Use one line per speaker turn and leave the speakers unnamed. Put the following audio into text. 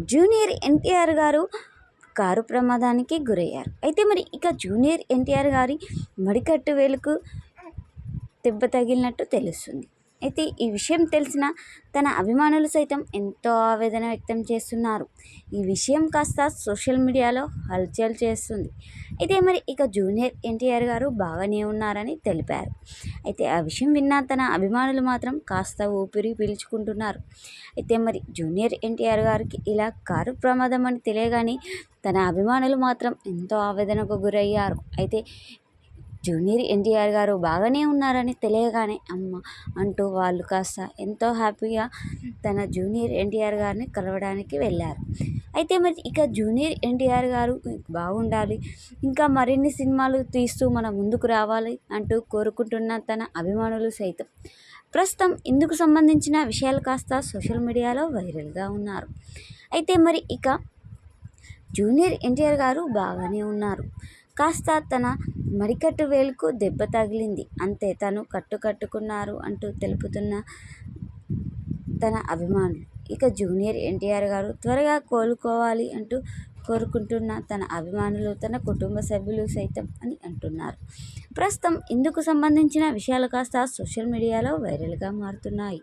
Junior NTR గారు car ప్రమాదానికి గురయ్యారు. అయితే మరి ఇక జూనియర్ ఎన్టీఆర్ గారి మడికట్టు వేలుకు దెబ్బ తగిలినట్టు తెలుస్తుంది. అయితే ఈ విషయం తెలిసిన తన అభిమానులు సైతం ఎంతో ఆవేదన వ్యక్తం చేస్తున్నారు. ఈ విషయం కాస్త సోషల్ మీడియాలో హల్చల్ చేస్తుంది. అయితే మరి ఇక జూనియర్ ఎన్టీఆర్ గారు బాగానే ఉన్నారని తెలిపారు. అయితే ఆ విషయం విన్న తన అభిమానులు మాత్రం కాస్త ఊపిరి పీల్చుకుంటున్నారు. అయితే మరి జూనియర్ ఎన్టీఆర్ గారికి ఇలా కారు ప్రమాదం అని తెలియగానే తన అభిమానులు మాత్రం ఎంతో ఆవేదనకు గురయ్యారు. అయితే జూనియర్ ఎన్టీఆర్ గారు బాగానే ఉన్నారని తెలియగానే అమ్మ అంటూ వాళ్ళు కాస్త ఎంతో హ్యాపీగా తన జూనియర్ ఎన్టీఆర్ గారిని కలవడానికి వెళ్ళారు. అయితే మరి ఇక జూనియర్ ఎన్టీఆర్ గారు బాగుండాలి ఇంకా మరిన్ని సినిమాలు తీస్తూ మన ముందుకు రావాలి అంటూ కోరుకుంటున్న తన అభిమానులు సైతం ప్రస్తుతం ఇందుకు సంబంధించిన విషయాలు కాస్త సోషల్ మీడియాలో వైరల్గా ఉన్నారు. అయితే మరి ఇక జూనియర్ ఎన్టీఆర్ గారు బాగానే ఉన్నారు. కాస్త తన మడికట్టు వేలుకు దెబ్బ తగిలింది. అంతే తను కట్టు కట్టుకున్నారు అంటూ తెలుపుతున్న తన అభిమానులు. ఇక జూనియర్ ఎన్టీఆర్ గారు త్వరగా కోలుకోవాలి అంటూ కోరుకుంటున్న తన అభిమానులు తన కుటుంబ సభ్యులు సైతం అని అంటున్నారు. ప్రస్తుతం ఇందుకు సంబంధించిన విషయాలు కాస్త సోషల్ మీడియాలో వైరల్గా మారుతున్నాయి.